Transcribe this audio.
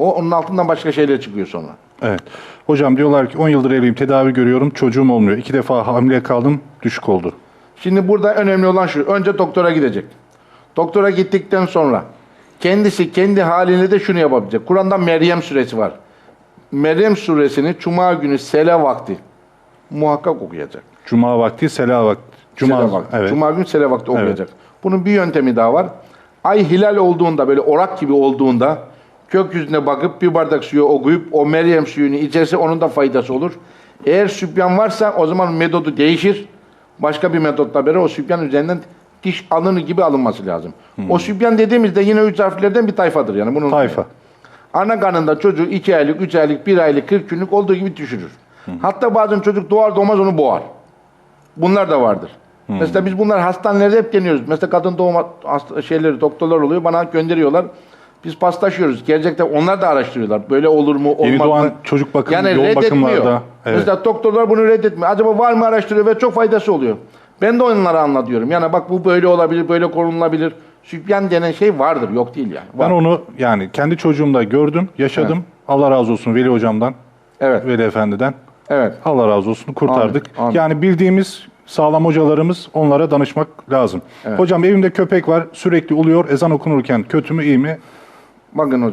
O onun altından başka şeyler çıkıyor sonra. Evet. Hocam diyorlar ki 10 yıldır evliyim, tedavi görüyorum, çocuğum olmuyor. İki defa hamile kaldım, düşük oldu. Şimdi burada önemli olan şu. Önce doktora gidecek. Doktora gittikten sonra kendisi kendi haline de şunu yapabilecek. Kur'an'da Meryem suresi var. Meryem suresini Cuma günü sele vakti muhakkak okuyacak. Cuma vakti, sela vakti. Cuma, Sele vakti. Evet. Cuma günü sele vakti okuyacak. Bunun bir yöntemi daha var. Ay hilal olduğunda böyle orak gibi olduğunda gökyüzüne bakıp bir bardak suyu okuyup o Meryem suyunu içerse onun da faydası olur. Eğer sübyan varsa o zaman metodu değişir. Başka bir metotla beraber o sübyan üzerinden diş alınır gibi alınması lazım. O sübyan dediğimizde yine üç harflerden bir tayfadır yani. Bunun Tayfa. Ana karnında çocuğu 2 aylık, 3 aylık, 1 aylık, 40 günlük olduğu gibi düşürür. Hatta bazen çocuk doğar doğmaz onu boğar. Bunlar da vardır. Mesela biz bunlar hastanelerde hep deniyoruz. Mesela kadın doğum şeyleri, doktorlar oluyor bana gönderiyorlar. Biz paslaşıyoruz. Gelecekte onlar da araştırıyorlar. Böyle olur mu, olmaz Yeni doğan mı? çocuk bakım, yani yoğun bakımlarda. Evet. Mesela doktorlar bunu reddetmiyor. Acaba var mı araştırıyor ve çok faydası oluyor. Ben de onlara anlatıyorum. Yani bak bu böyle olabilir, böyle korunulabilir. Sübyan denen şey vardır, yok değil yani. Var. Ben onu yani kendi çocuğumda gördüm, yaşadım. Allah razı olsun Veli hocamdan, Evet, Veli efendiden. evet. Allah razı olsun kurtardık. Amin, amin. Yani bildiğimiz sağlam hocalarımız onlara danışmak lazım. Hocam evimde köpek var sürekli uluyor ezan okunurken kötü mü iyi mi? Bakın hocam.